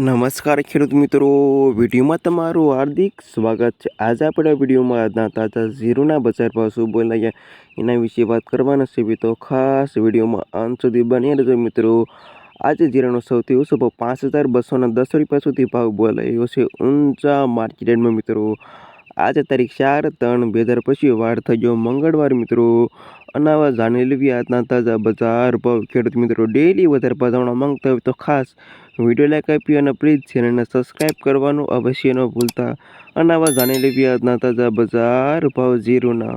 નમસ્કાર ખેડૂત મિત્રો, વિડીયોમાં તમારું હાર્દિક સ્વાગત છે. આજે આપણે વિડીયોમાં આજના તાજા ઝીરોના બજાર ભાવ શું બોલાયા, એના વિશે વાત કરવાના છે. તો ખાસ વિડીયોમાં અંત સુધી બની રહેજો મિત્રો. આજે જીરાનો સૌથી ઓછો ભાવ પાંચ હજાર બસોના દસ રૂપિયા સુધી ભાવ બોલાયો છે ઊંચા માર્કેટમાં મિત્રો. આજે તારીખ ચાર ત્રણ બે હજાર પછી વાર થઈ ગયો મંગળવાર મિત્રો. અનાવા જાણી લેવી આજના તાજા બજાર ભાવ. ખેડૂત મિત્રો ડેલી વધારે ભાવ માંગતા હોય તો ખાસ વીડિયો લાઈક આપી અને પ્લીઝ ચેનલને સબસ્ક્રાઈબ કરવાનું અવશ્ય ન ભૂલતા. અને આવા જાણી લેવી તાજા બજાર ભાવ ઝીરોના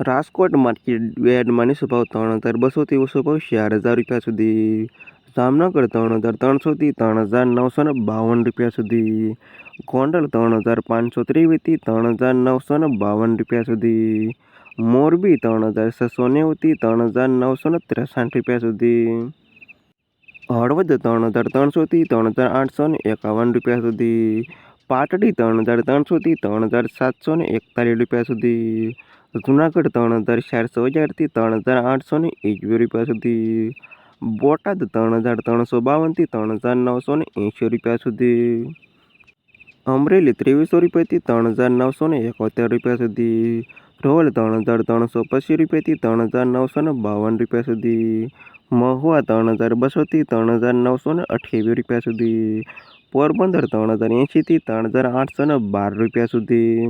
રાજકોટ માર્કેટ યાર્ડમાં નીચો ત્રણ હજાર બસોથી ઓછો ભાવ ચાર હજાર રૂપિયા સુધી. જામનગર ત્રણ હજાર ત્રણસોથી ત્રણ હજાર નવસો ને બાવન રૂપિયા સુધી. ગોંડલ ત્રણ હજાર પાંચસો ત્રેવીસથી ત્રણ હજાર નવસો ને બાવન રૂપિયા સુધી. મોરબી ત્રણ હજાર છસો નેવુંથી ત્રણ હજાર નવસો ને ત્રેસઠ રૂપિયા સુધી. હળવદ ત્રણ હજાર ત્રણસોથી ત્રણ હજાર આઠસો ને એકાવન રૂપિયા સુધી. પાટડી ત્રણ હજાર ત્રણસોથી ત્રણ હજાર સાતસો ને એકતાલીસ રૂપિયા સુધી. જુનાગઢ ત્રણ હજાર ચારસો હજારથી ત્રણ હજાર આઠસો ને એકવીસ રૂપિયા સુધી. બોટાદ ત્રણ હજાર ત્રણસો બાવનથી ત્રણ હજાર નવસો ને એંશી રૂપિયા સુધી. અમરેલી ત્રેવીસો રૂપિયાથી ત્રણ હજાર નવસો ને એકોતેર રૂપિયા સુધી. રોલ ત્રણ હજાર ત્રણસો પચીસ રૂપિયાથી ત્રણ હજાર નવસો ને બાવન રૂપિયા સુધી મહુવા ત્રણ હજાર બસોથી ત્રણ હજાર નવસો ને અઠ્યાવીસ રૂપિયા સુધી પોરબંદર ત્રણ હજાર એંશીથી ત્રણ હજાર આઠસો ને બાર રૂપિયા સુધી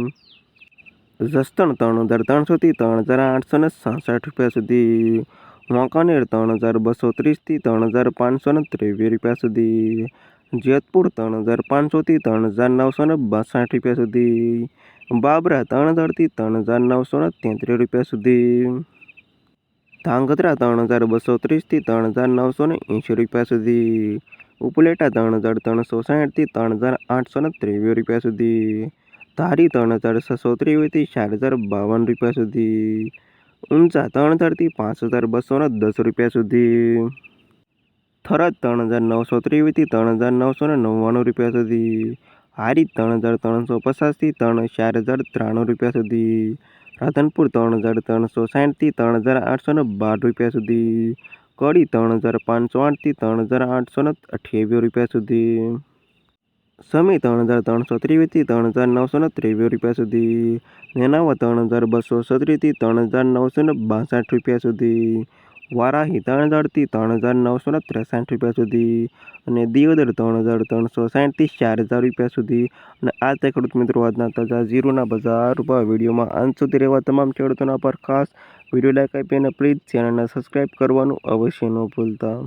જસદણ ત્રણ હજાર ત્રણસોથી ત્રણ હજાર આઠસો ને સાસઠ રૂપિયા સુધી વાંકાનેર ત્રણ હજાર બસો ત્રીસથી ત્રણ હજાર પાંચસો ને ત્રેવીસ રૂપિયા સુધી જેતપુર ત્રણ હજાર પાંચસોથી ત્રણ હજાર નવસો ને બાસઠ રૂપિયા સુધી. બાબરા ત્રણ હજારથી ત્રણ હજાર નવસો ને તેત્રીસ રૂપિયા સુધી. ધાંગધ્રા ત્રણ હજાર બસો ત્રીસથી ત્રણ હજાર નવસો ને એંશી રૂપિયા સુધી. ઉપલેટા ત્રણ હજાર ત્રણસો સાઠથી ત્રણ હજાર આઠસો ને ત્રેવીસ રૂપિયા સુધી. ધારી ત્રણ હજાર છસો ત્રેવીસથી ચાર હજાર બાવન રૂપિયા સુધી. ઊંચા ત્રણ હજારથી પાંચ હજાર બસો ને દસ રૂપિયા સુધી. થરાદ ત્રણ હજાર નવસો ત્રેવીસથી ત્રણ હજાર નવસો ને નવ્વાણું રૂપિયા સુધી હારી ત્રણ હજાર ત્રણસો પચાસથી ત્રણ ચાર હજાર ત્રાણું રૂપિયા સુધી રાધનપુર ત્રણ હજાર ત્રણસો સાઠથી ત્રણ હજાર આઠસો ને બાર રૂપિયા સુધી કડી ત્રણ હજાર પાંચસો આઠથી ત્રણ હજાર આઠસો ને અઠ્યાવીસ રૂપિયા સુધી સમી ત્રણ હજાર ત્રણસો ત્રેવીસથી ત્રણ હજાર નવસો ને ત્રેવીસ રૂપિયા સુધી નેનાવા ત્રણ હજાર બસો સત્રીસથી ત્રણ હજાર નવસો ને બાસઠ રૂપિયા સુધી વારાહી ત્રણ હજારથી ત્રણ હજાર નવસો ને ત્રેસાઠ રૂપિયા સુધી અને દિયોદર ત્રણ હજાર ત્રણસો સાઠથી ચાર હજાર રૂપિયા સુધી. અને આ તે ખેડૂત મિત્રો આજના તાજા ઝીરોના બજાર રૂપિયા વિડીયોમાં. અંત સુધી રહેવા તમામ ખેડૂતોના પર ખાસ વીડિયો લાઈક આપી અને પ્લીઝ ચેનલને સબસ્ક્રાઈબ કરવાનું અવશ્ય ન ભૂલતા.